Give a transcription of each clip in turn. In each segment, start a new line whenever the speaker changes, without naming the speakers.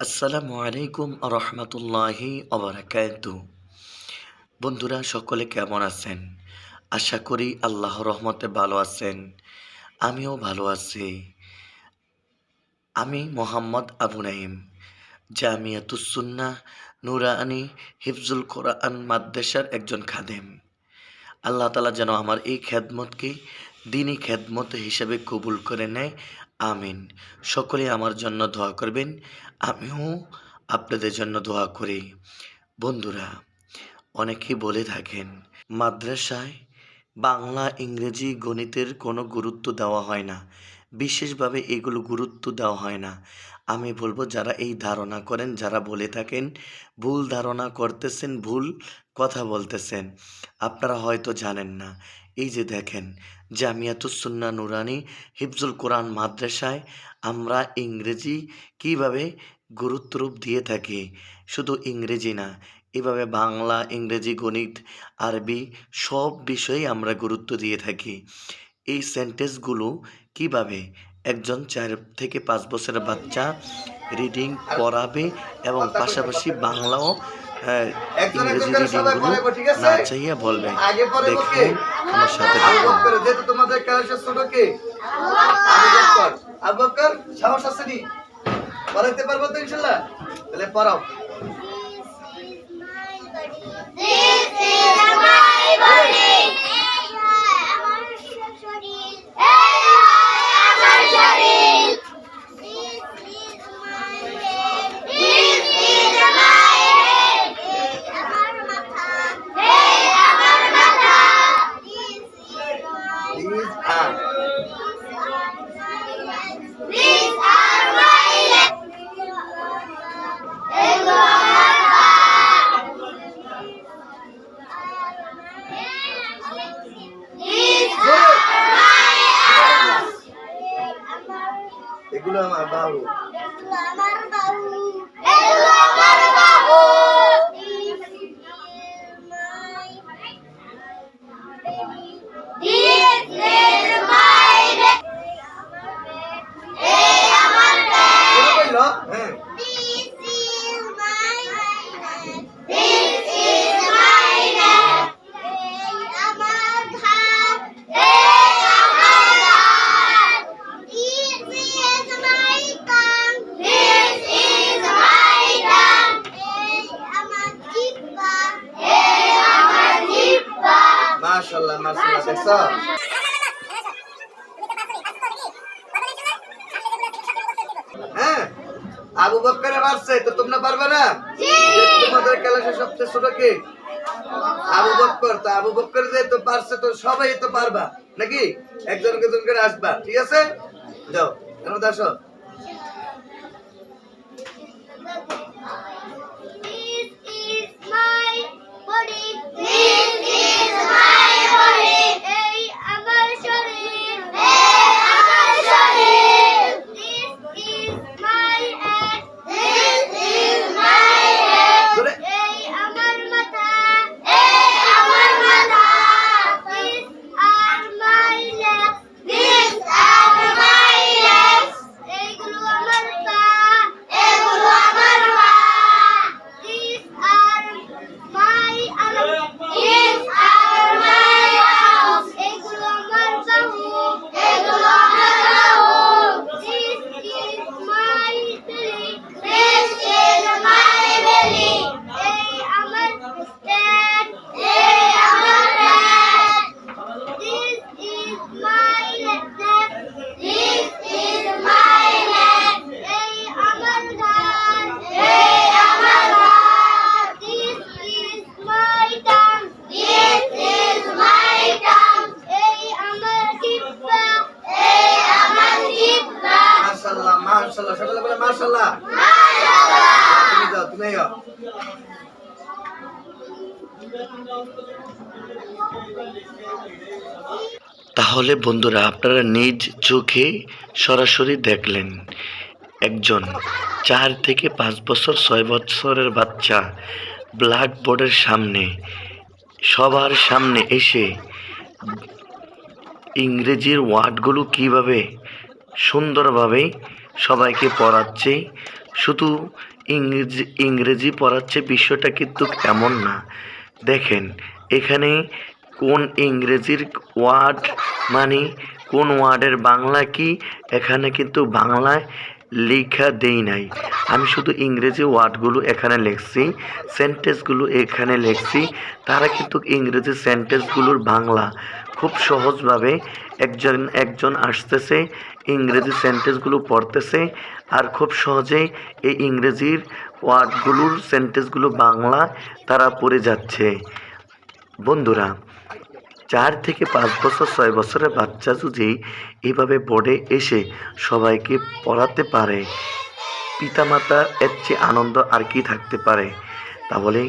আসসালামু আলাইকুম রহমতুল্লাহি বন্ধুরা, সকলে কেমন আছেন? আশা করি আল্লাহ রহমতে ভালো আছেন। আমিও ভালো আছি। আমি মোহাম্মদ আবু নাইম জামিয়াতুসুন্না নুরানি হিফজুল কোরআন মাদ্রাসার একজন খাদেম। আল্লাহ তালা যেন আমার এই খেদমতকে দিনই খেদমত হিসেবে কবুল করে নেয় আমিন। সকলে আমার জন্য দোয়া করবেন, আমিও আপনাদের জন্য দোয়া করি। বন্ধুরা, অনেকেই বলে থাকেন, মাদ্রাসায় বাংলা, ইংরেজি, গণিতের কোনো গুরুত্ব দেওয়া হয় না। বিশেষভাবে এগুলো গুরুত্ব দেওয়া হয় না। আমি বলব, যারা এই ধারণা করেন, যারা বলে থাকেন, ভুল ধারণা করতেছেন, ভুল কথা বলতেছেন, আপনারা হয়তো জানেন না। এই যে দেখেন জামিয়াতুসুন্না নুরানি হিফজুল কোরআন মাদ্রাসায় আমরা ইংরেজি কীভাবে গুরুত্বরূপ দিয়ে থাকি? শুধু ইংরেজি না, এভাবে বাংলা, ইংরেজি, গণিত, আরবি সব বিষয়ে আমরা গুরুত্ব দিয়ে থাকি। এই সেন্টেন্সগুলো কীভাবে একজন চার থেকে পাঁচ বছরের বাচ্চা রিডিং পড়াবে এবং পাশাপাশি বাংলাও
আছে?
না চাইয়া বলবে
আগে পরে বকে
আমার সাথে
তোমাদের ক্লাসের ছোট কে? আবু বকর সাহস পড়াইতে পারব তো ইনশাল্লাহ? তাহলে পড়াও। মাশাআল্লাহ মাশাআল্লাহ দেখছ হ্যাঁ আবু বকরে পারছে তো তোমরা পারবে না? তোমাদের ক্লাসে সবচেয়ে ছোট কে? আবু বক্কর তো আবু বক্কর যে তো পারছে তো সবাই তো পারবা নাকি? একজন একজন করে আসবা ঠিক আছে? যাও কেন আসো।
তাহলে বন্ধুরা আপনারা নিজ চোখে সরাসরি দেখলেন একজন চার থেকে পাঁচ বছর, ছয় বছরের বাচ্চা ব্ল্যাক বোর্ডের সামনে, সবার সামনে এসে ইংরেজির ওয়ার্ডগুলো কীভাবে সুন্দরভাবে সবাইকে পড়াচ্ছে, শুধু ইংরেজি ইংরেজি পড়াচ্ছে, বিষয়টা কিন্তু এমন না। দেখেন, এখানে কোন ইংরেজির ওয়ার্ড মানে কোন ওয়ার্ডের বাংলা কি, এখানে কিন্তু বাংলায় লেখা দেই নাই। আমি শুধু ইংরেজি ওয়ার্ডগুলো এখানে লিখছি, সেন্টেন্সগুলো এখানে লিখছি, তারা কিন্তু ইংরেজি সেন্টেন্সগুলোর বাংলা। খুব সহজভাবে একজন একজন আসতেছে, ইংরেজি সেন্টেন্সগুলো পড়তেছে আর খুব সহজেই এই ইংরেজির ওয়ার্ডগুলোর সেন্টেন্সগুলো বাংলা তারা পড়ে যাচ্ছে। বন্ধুরা, চার থেকে পাঁচ বছর, ছয় বছরের বাচ্চা যদি এভাবে বোর্ডে এসে সবাইকে পড়াতে পারে, পিতামাতা এর চেয়ে আনন্দ আর কি থাকতে পারে? তাহলে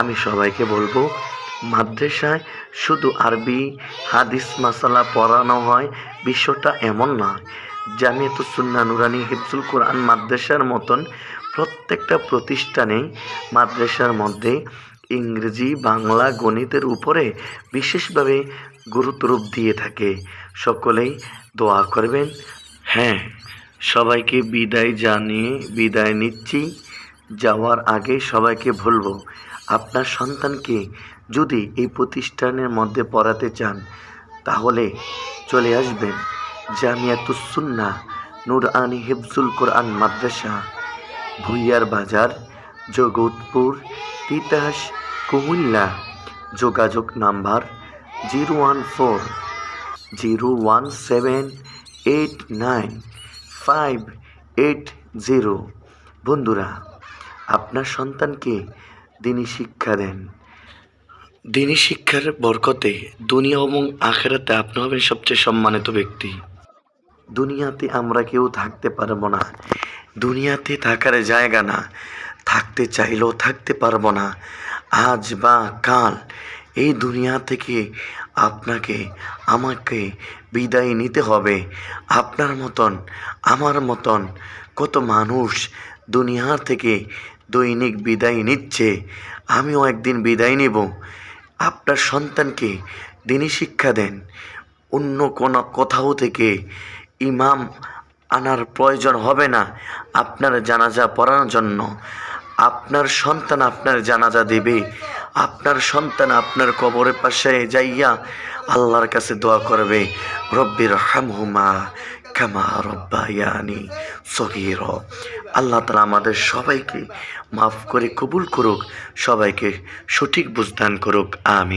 আমি সবাইকে বলব মাদ্রাসায় শুধু আরবি, হাদিস মাসালা পড়ানো হয়, বিষয়টা এমন নয় জামিয়াত সুন্না নুরানি হিফজুল কোরআন মাদ্রাসার মতন প্রত্যেকটা প্রতিষ্ঠানেই মাদ্রাসার মধ্যে ইংরেজি, বাংলা, গণিতের উপরে বিশেষভাবে গুরুত্বরূপ দিয়ে থাকে। সকলেই দোয়া করবেন। হ্যাঁ সবাইকে বিদায় জানিয়ে বিদায় নিচ্ছি। যাওয়ার আগে সবাইকে বলব, আপনার সন্তানকে যদি এই প্রতিষ্ঠানের মধ্যে পড়াতে চান, তাহলে চলে আসবেন জামিয়া জামিয়াতুসুন্না নূর আনি হিফজুল কোরআন মাদ্রাসা, ভুইয়ার বাজার, জগৎপুর, তিতাস, কুমিল্লা। যোগাযোগ number zero one four, zero one seven eight nine five eight zero. বন্ধুরা, আপনার সন্তানকে দিনই শিক্ষা দেন। দিনই শিক্ষার বরকতে দুনিয়া এবং আখেরাতে আপনি হবেন সবচেয়ে সম্মানিত ব্যক্তি। দুনিয়াতে আমরা কেউ থাকতে পারব না। দুনিয়াতে থাকার জায়গা না। থাকতে চাইলেও থাকতে পারব না। আজ বা কাল এই দুনিয়া থেকে আপনাকে, আমাকে বিদায় নিতে হবে। আপনার মতন, আমার মতন কত মানুষ দুনিয়া থেকে দৈনিক বিদায় নিচ্ছে। আমিও একদিন বিদায় নেব। আপনার সন্তানকে দিনই শিক্ষা দেন। অন্য কোনো কোথাও থেকে ইমাম আনার প্রয়োজন হবে না আপনার জানাজা পড়ানোর জন্য। আপনার সন্তান আপনার জানাজা দেবে। আপনার সন্তান আপনার কবরের পাশে যাইয়া আল্লাহর কাছে দোয়া করবে। রব্বির হামহুমা কামা রব্বায়ানি সগির। আল্লাহ তালা আমাদের সবাইকে মাফ করে কবুল করুক, সবাইকে সঠিক বুঝদান করুক, আমিন।